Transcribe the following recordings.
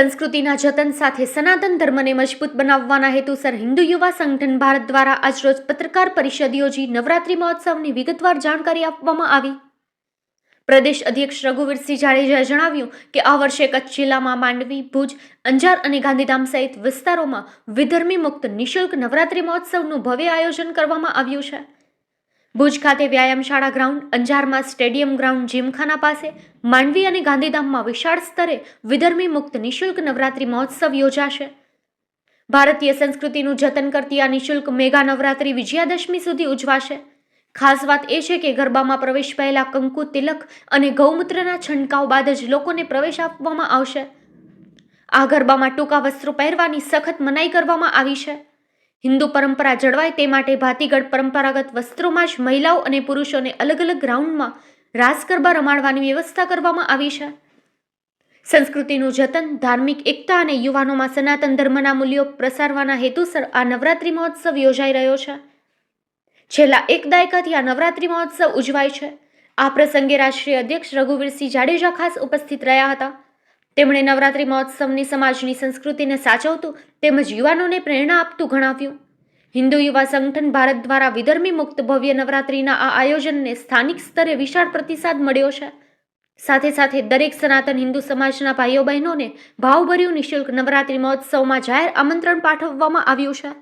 સંસ્કૃતિના જતન સાથે સનાતન ધર્મને મજબૂત બનાવવાના હેતુસર હિન્દુ યુવા સંગઠન ભારત દ્વારા આજરોજ પત્રકાર પરિષદ યોજી નવરાત્રિ મહોત્સવની વિગતવાર જાણકારી આપવામાં આવી. પ્રદેશ અધ્યક્ષ રઘુવીરસિંહ જાડેજાએ જણાવ્યું કે આ વર્ષે કચ્છ જિલ્લામાં માંડવી, ભુજ, અંજાર અને ગાંધીધામ સહિત વિસ્તારોમાં વિધર્મી મુક્ત નિઃશુલ્ક નવરાત્રિ મહોત્સવનું ભવ્ય આયોજન કરવામાં આવ્યું છે. ભુજ ખાતે વ્યાયામશાળા ગ્રાઉન્ડ, અંજારમાં સ્ટેડિયમ ગ્રાઉન્ડ, જીમખાના પાસે, માંડવી અને ગાંધીધામમાં વિશાળ સ્તરે વિધર્મી મુક્ત નિઃશુલ્ક નવરાત્રિ મહોત્સવ યોજાશે. ભારતીય સંસ્કૃતિનું જતન કરતી આ નિઃશુલ્ક મેગા નવરાત્રિ વિજયાદશમી સુધી ઉજવાશે. ખાસ વાત એ છે કે ગરબામાં પ્રવેશ પહેલા કંકુ, તિલક અને ગૌમૂત્રના છંટકાવ બાદ જ લોકોને પ્રવેશ આપવામાં આવશે. આ ગરબામાં ટૂંકા વસ્ત્રો પહેરવાની સખત મનાઈ કરવામાં આવી છે. હિન્દુ પરંપરા જળવાય તે માટે ભાતીગળ પરંપરાગત વસ્ત્રોમાં જ મહિલાઓ અને પુરુષોને અલગ અલગ ગ્રાઉન્ડમાં રાસ ગરબા રમાડવાની વ્યવસ્થા કરવામાં આવી છે. સંસ્કૃતિનું જતન, ધાર્મિક એકતા અને યુવાનોમાં સનાતન ધર્મના મૂલ્યો પ્રસારવાના હેતુસર આ નવરાત્રિ મહોત્સવ યોજાઈ રહ્યો છે. છેલ્લા એક દાયકાથી આ નવરાત્રિ મહોત્સવ ઉજવાય છે. આ પ્રસંગે રાષ્ટ્રીય અધ્યક્ષ રઘુવીરસિંહ જાડેજા ખાસ ઉપસ્થિત રહ્યા હતા. તેમણે નવરાત્રિ મહોત્સવની સમાજની સંસ્કૃતિને સાચવતું તેમજ યુવાનોને પ્રેરણા આપતું ગણાવ્યું. હિન્દુ યુવા સંગઠન ભારત દ્વારા વિધર્મી મુક્ત ભવ્ય નવરાત્રિના આ આયોજનને સ્થાનિક સ્તરે વિશાળ પ્રતિસાદ મળ્યો છે. સાથે સાથે દરેક સનાતન હિન્દુ સમાજના ભાઈઓ બહેનોને ભાવભર્યું નિઃશુલ્ક નવરાત્રિ મહોત્સવમાં જાહેર આમંત્રણ પાઠવવામાં આવ્યું છે.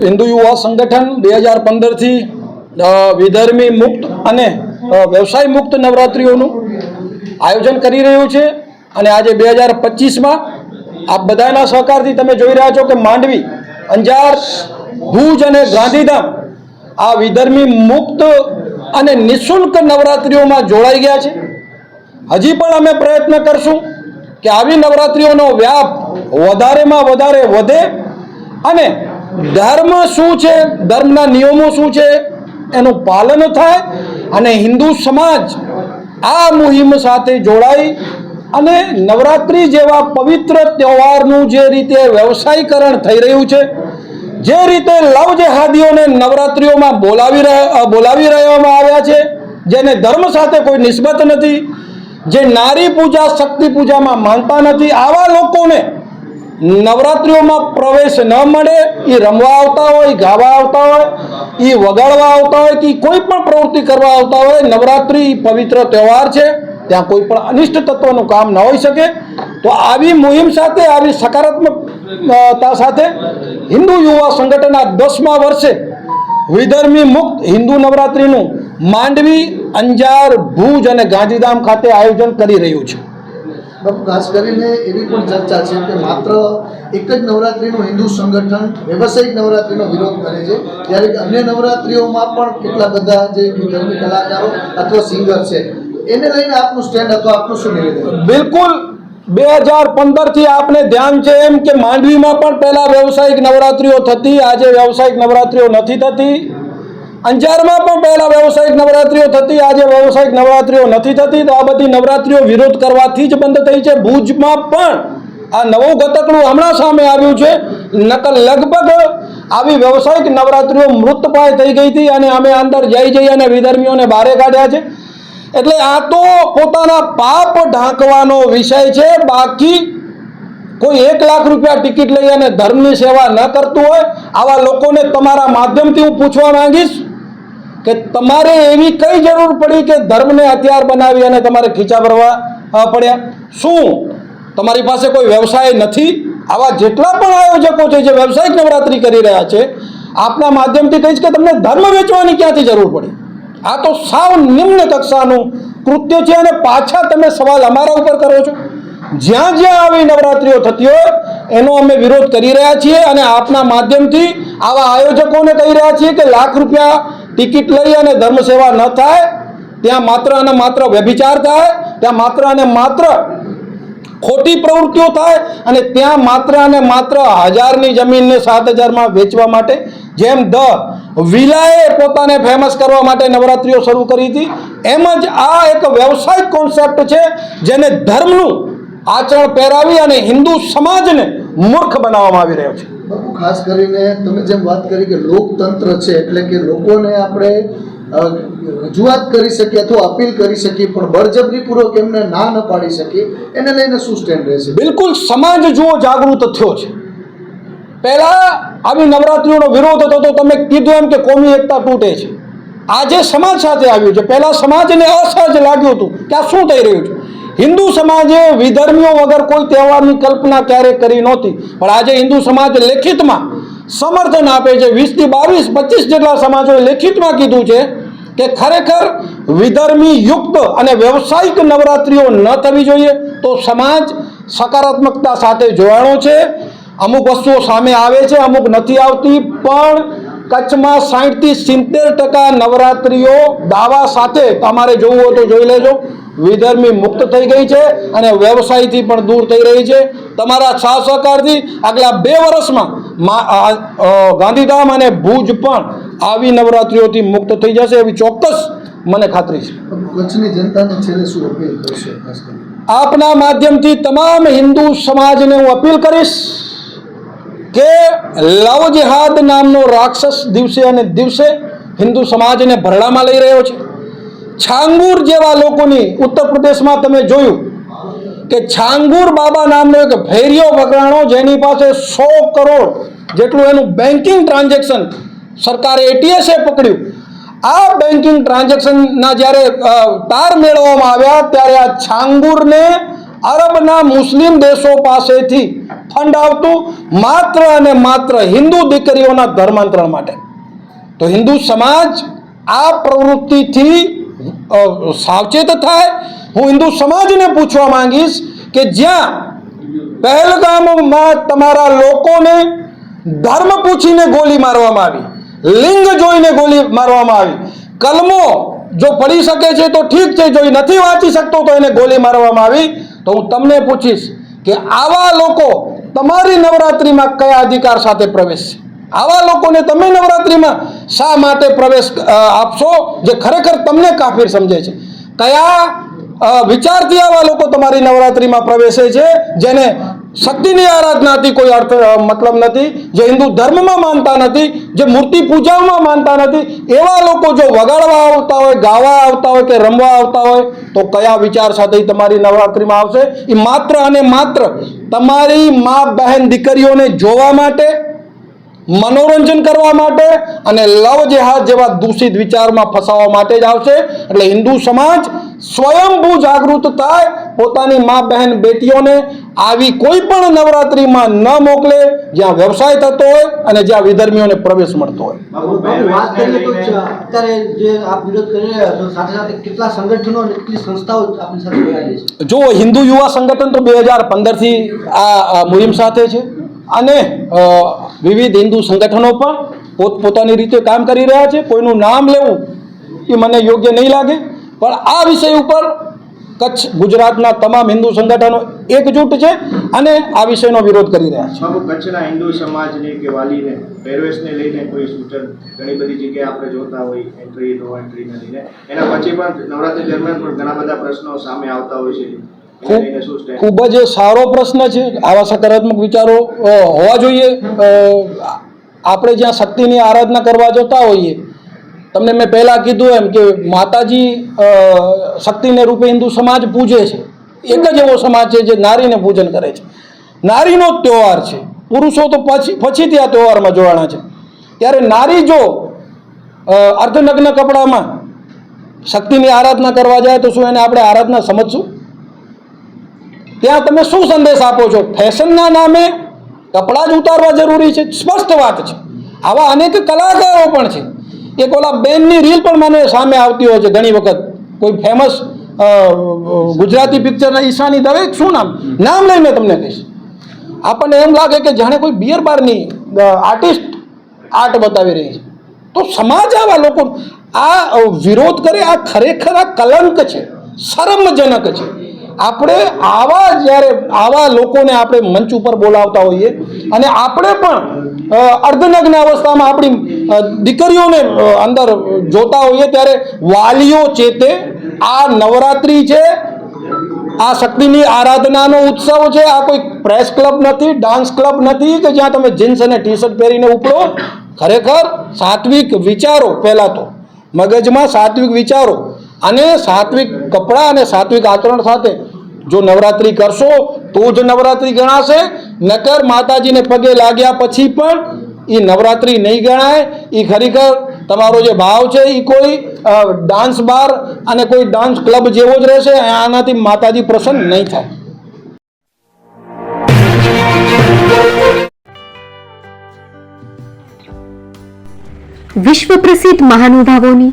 હિન્દુ યુવા સંગઠન બે હજાર પંદરથી વિધર્મી મુક્ત અને વ્યવસાય મુક્ત નવરાત્રિઓનું આયોજન કરી રહ્યું છે અને આજે બે હજાર પચીસમાં આપ બધાના સહકારથી તમે જોઈ રહ્યા છો કે માંડવી, અંજાર, ભુજ અને ગાંધીધામ આ વિધર્મી મુક્ત અને નિઃશુલ્ક નવરાત્રિઓમાં જોડાઈ ગયા છે. હજી પણ અમે પ્રયત્ન કરશું કે આવી નવરાત્રિઓનો વ્યાપ વધારેમાં વધારે વધે અને ધર્મ શું છે, ધર્મના નિયમો શું છે, એનું પાલન થાય અને હિન્દુ સમાજ આ મુહિમ સાથે જોડાઈ અને નવરાત્રિ જેવા પવિત્ર તહેવારનું જે રીતે વ્યવસાયીકરણ થઈ રહ્યું છે, જે રીતે લવ જેહાદીઓને નવરાત્રિઓમાં બોલાવી રહ્યા બોલાવી રહેવામાં આવ્યા છે, જેને ધર્મ સાથે કોઈ નિસ્બત નથી, જે નારી પૂજા, શક્તિ પૂજામાં માનતા નથી, આવા લોકોને નવરાત્રિઓમાં પ્રવેશ ન મળે, એ રમવા આવતા હોય, ગાવા આવતા હોય એ વગાડવા આવતા હોય કે કોઈ પણ પ્રવૃત્તિ કરવા આવતા હોય, નવરાત્રિ પવિત્ર તહેવાર છે, ત્યાં કોઈ પણ અનિષ્ટ તત્વનું કામ ન હોઈ શકે, તો આવી મુહિમ સાથે, આવી સકારાત્મકતા સાથે હિન્દુ યુવા સંગઠન આ દસમા વર્ષે વિધર્મી મુક્ત હિન્દુ નવરાત્રિનું માંડવી અંજાર ભુજ અને ગાંધીધામ ખાતે આયોજન કરી રહ્યું છે. બાપુ ખાસ કરીને એવી પણ ચર્ચા છે કે માત્ર એક જ નવરાત્રિનું હિન્દુ સંગઠન વ્યવસાયિક નવરાત્રિનો વિરોધ કરે છે. જ્યારે અન્ય નવરાત્રિઓમાં પણ કેટલા બધા જે ધર્મી કલાકારો અથવા સિંગર છે, એને લઈને આપનું સ્ટેન્ડ અથવા આપનું શું નિવેદન? બિલકુલ. બે હજાર પંદરથી આપને ધ્યાન છે એમ કે માંડવીમાં પણ પહેલાં વ્યવસાયિક નવરાત્રિઓ થતી, આજે વ્યવસાયિક નવરાત્રિઓ નથી થતી. અંજારમાં પણ પહેલાં વ્યવસાયિક નવરાત્રીઓ થતી, આજે વ્યવસાયિક નવરાત્રિઓ નથી થતી, તો આ બધી નવરાત્રિઓ વિરોધ કરવાથી જ બંધ થઈ છે. ભુજમાં પણ આ નવું ગતકડું હમણાં સામે આવ્યું છે. નકલ લગભગ આવી વ્યવસાયિક નવરાત્રિઓ મૃતપાય થઈ ગઈ હતી અને અમે અંદર જઈ જઈ અને વિધર્મીઓને બારે કાઢ્યા છે. એટલે આ તો પોતાના પાપ ઢાંકવાનો વિષય છે. બાકી કોઈ એક લાખ રૂપિયા ટિકિટ લઈ અને ધર્મની સેવા ન કરતું હોય, આવા લોકોને તમારા માધ્યમથી હું પૂછવા માંગીશ. કે તમારે એવી કઈ જરૂર પડી કે ધર્મને હથિયાર બનાવી અને તમારે ખીચા ભરવા પડ્યા? શું? તમારી પાસે કોઈ વ્યવસાય નથી? આવા જેટલા પણ આયોજકો છે જે વ્યવસાયિક નવરાત્રિ કરી રહ્યા છે, આપના માધ્યમથી કહીશ કે તમને ધર્મ વેચવાની ક્યાંથી જરૂર પડી? આ તો સાવ નિમ્ન કક્ષાનું કૃત્ય છે અને પાછા તમે સવાલ અમારા ઉપર કરો છો. જ્યાં જ્યાં આવી નવરાત્રિઓ થતી હોય, એનો અમે વિરોધ કરી રહ્યા છીએ અને આપના માધ્યમથી આવા આયોજકોને કહી રહ્યા છીએ કે લાખ રૂપિયા ટિકિટ લઈ અને ધર્મ સેવા ન થાય, ત્યાં માત્ર અને માત્ર વ્યભિચાર થાય, ત્યાં માત્ર અને માત્ર ખોટી પ્રવૃત્તિઓ થાય અને ત્યાં માત્ર અને માત્ર હજારની જમીનને સાત હજારમાં વેચવા માટે, જેમ ધ વિલાએ પોતાને ફેમસ કરવા માટે નવરાત્રિઓ શરૂ કરી હતી, એમ જ આ એક વ્યવસાયિક કોન્સેપ્ટ છે જેને ધર્મનું આચરણ પહેરાવી અને હિન્દુ સમાજને મૂર્ખ બનાવવામાં આવી રહ્યો છે. ખાસ કરીને તમે જેમ વાત કરી કે લોકતંત્ર છે એટલે કે લોકોને આપણે રજૂઆત કરી શકીએ અથવા અપીલ કરી શકીએ પણ બળજબરીપૂર્વક એમને ના ન પાડી શકીએ એને લઈને શું સ્ટેન્ડ રહેશે? બિલકુલ સમાજ જુઓ જાગૃત થયો છે. પહેલા આવી નવરાત્રીઓનો વિરોધ હતો તો તમે કીધું એમ કે કોમી એકતા તૂટે છે. આજે સમાજ સાથે આવ્યું છે. પહેલા સમાજને અસહજ લાગ્યું હતું. કે આ શું થઈ રહ્યું છે? હિન્દુ સમાજે વિધર્મીઓ વગર કોઈ તહેવારની કલ્પના ક્યારેય કરી નહોતી. પણ આજે હિન્દુ સમાજ લેખિતમાં સમર્થન આપે છે. વીસથી બાવીસ, પચીસ જેટલા સમાજોએ લેખિતમાં કીધું છે કે ખરેખર વિધર્મી યુક્ત અને વ્યવસાયિક નવરાત્રિઓ ન થવી જોઈએ તો સમાજ સકારાત્મકતા સાથે જોડાણો છે. અમુક વસ્તુઓ સામે આવે છે, અમુક નથી આવતી, પણ કચ્છમાં સાઠથી સિત્તેર ટકા નવરાત્રિઓ દાવા સાથે તમારે જોવું હોય તો જોઈ લેજો. વિધર્મી મુક્ત થઈ ગઈ છે અને વ્યવસાયથી પણ દૂર થઈ રહી છે. તમારા સાથ સહકારથી આગલા બે વર્ષમાં ગાંધીધામ અને ભુજ પણ આવી નવરાત્રિઓથી મુક્ત થઈ જશે એવી ચોક્કસ મને ખાતરી છે. કચ્છની જનતાને છેલ્લે શું અપીલ કરશો આપના માધ્યમથી તમામ હિન્દુ સમાજને હું અપીલ કરીશ કે લવ જેહાદ નામનો રાક્ષસ દિવસે અને દિવસે હિન્દુ સમાજને ભરડામાં લઈ રહ્યો છે. છાંગુર જેવા લોકોની ઉત્તર પ્રદેશમાં તમે જોયું કે છાંગુર બાબા નામનો એક ભૈરિયો વગરાણો જેની પાસે સો કરોડ જેટલું એનું બેન્કિંગ ટ્રાન્ઝેક્શન સરકારે એટીએસે પકડ્યું. આ બેન્કિંગ ટ્રાન્ઝેક્શનના જ્યારે તાર મેળવવામાં આવ્યા ત્યારે આ છાંગુરને અરબના મુસ્લિમ દેશો પાસેથી ફંડ આવતું માત્ર અને માત્ર હિન્દુ દીકરીઓના ધર્માંતરણ માટે. તો હિન્દુ સમાજ આ પ્રવૃત્તિથી સાવચેત થાય. હું હિન્દુ સમાજને પૂછવા માંગીશ કે જ્યાં પહેલગામમાં તમારા લોકોને ધર્મ પૂછીને ગોળી મારવામાં આવી, લિંગ જોઈને ગોળી મારવામાં આવી, કલમો જો પડી શકે છે તો ઠીક છે, જો નથી વાંચી શકતો તો એને ગોળી મારવામાં આવી. તો હું તમને પૂછીશ કે આવા લોકો તમારી નવરાત્રિમાં કયા અધિકાર સાથે પ્રવેશશે? આવા લોકોને તમે નવરાત્રિમાં શા માટે પ્રવેશ આપશો? જે ખરેખર તમને કાફીર સમજે છે. કયા વિચારથી આવા લોકો તમારી નવરાત્રિમાં પ્રવેશે છે, જેને શક્તિની આરાધનાથી કોઈ અર્થ મતલબ નથી, જે હિન્દુ ધર્મમાં માનતા નથી, જે મૂર્તિ પૂજામાં માનતા નથી, એવા લોકો જો વગાડવા આવતા હોય, ગાવા આવતા હોય કે રમવા આવતા હોય, તો કયા વિચાર સાથે તમારી નવરાત્રિમાં આવશે? એ માત્ર અને માત્ર તમારી મા બહેન દીકરીઓને જોવા માટે મનોરંજન કરવા માટે અને લવ જેહાદ જેવા દૂષિત વિચારમાં ફસાવવા માટે જ આવશે. એટલે હિન્દુ સમાજ સ્વયંભૂ જાગૃત થાય પોતાની મા બહેન બેટીઓને આવી કોઈ પણ નવરાત્રિમાં ન મોકલે જ્યાં વ્યવસાય થતો હોય અને જ્યાં વિધર્મીઓને પ્રવેશ મળતો હોય. વાત કરીએ તો અત્યારે જે આપ વિરોધ કરી રહ્યા છો સાથે સાથે કેટલા સંગઠનો અને કેટલી સંસ્થાઓ આપણી સાથે જોડાયેલી છે? જો હિન્દુ યુવા સંગઠન તો બે હજાર પંદરથી આ આ મુહિમ સાથે છે. અને વિવિધ હિન્દુ સંગઠનો પણ પોતપોતાની રીતે કામ કરી રહ્યા છે. કોઈનું નામ લેવું એ મને યોગ્ય નહીં લાગે. પણ આ વિષય ઉપર કચ્છ ગુજરાતના તમામ હિન્દુ સંગઠનો એકજૂટ છે અને આ વિષયનો વિરોધ કરી રહ્યા છે. કચ્છના હિન્દુ સમાજને કે વાલીને, પહેરવેશને લઈને કોઈ સૂચન ઘણી બધી જગ્યાએ આપણે જોતા હોય એન્ટ્રી નો એન્ટ્રીને લઈને. એના પછી પણ નવરાત્રી દરમિયાન પણ ઘણા બધા પ્રશ્નો સામે આવતા હોય છે. સ્ટેન્ડ ખૂબ જ સારો પ્રશ્ન છે. આવા સકારાત્મક વિચારો હોવા જોઈએ. આપણે જ્યાં શક્તિની આરાધના કરવા જતા હોઈએ, તમને મેં પહેલાં કીધું એમ કે માતાજી શક્તિને રૂપે હિન્દુ સમાજ પૂજે છે. એક જ એવો સમાજ છે જે નારીને પૂજન કરે છે. નારીનો જ તહેવાર છે. પુરુષો તો પછી, પછીથી આ તહેવારમાં જોવાના છે. ત્યારે નારી જો અર્ધનગ્ન કપડામાં શક્તિની આરાધના કરવા જાય તો શું એને આપણે આરાધના સમજશું? ત્યાં તમે શું સંદેશ આપો છો? ફેશનના નામે કપડાં જ ઉતારવા જરૂરી છે. સ્પષ્ટ વાત છે. આવા અનેક કલાકારો પણ છે. એક ઓલા બેનની રીલ પણ મને સામે આવતી હોય છે ઘણી વખત. કોઈ ફેમસ ગુજરાતી પિક્ચરના ઈશાની દવે, શું નામ? નામ લઈને તમને કહીશ. આપણને એમ લાગે કે જાણે કોઈ બિયર બારની આર્ટિસ્ટ આર્ટ બતાવી રહી છે. તો સમાજ આવા લોકો આ વિરોધ કરે, આ ખરેખર આ કલંક છે. શરમજનક છે. આપણે આવા જ્યારે આવા લોકોને આપણે મંચ ઉપર બોલાવતા હોઈએ અને આપણે પણ અર્ધનગ્ન અવસ્થામાં આપણી દીકરીઓને અંદર જોતા હોઈએ ત્યારે વાલીઓ ચેતે આ નવરાત્રિ છે, આ શક્તિની આરાધનાનો ઉત્સવ છે, આ કોઈ પ્રેસ ક્લબ નથી, ડાન્સ ક્લબ નથી કે જ્યાં તમે જીન્સ અને ટી શર્ટ પહેરીને ઉપડો. ખરેખર સાત્વિક વિચારો પહેલાં તો. મગજમાં સાત્વિક વિચારો અને સાત્વિક કપડાં અને સાત્વિક આચરણ સાથે જો નવરાત્રિ કરશો, તો જ નવરાત્રિ ગણાશે. નકર માતાજીને પગે લાગ્યા પછી પણ એ નવરાત્રી નહીં ગણાય. એ ખરેખર તમારો જે ભાવ છે એ કોઈ ડાન્સ બાર અને કોઈ ડાન્સ ક્લબ જેવો જ રહેશે આનાથી માતાજી પ્રસન્ન નહીં થાય. વિશ્વ પ્રસિદ્ધ મહાનુભાવોની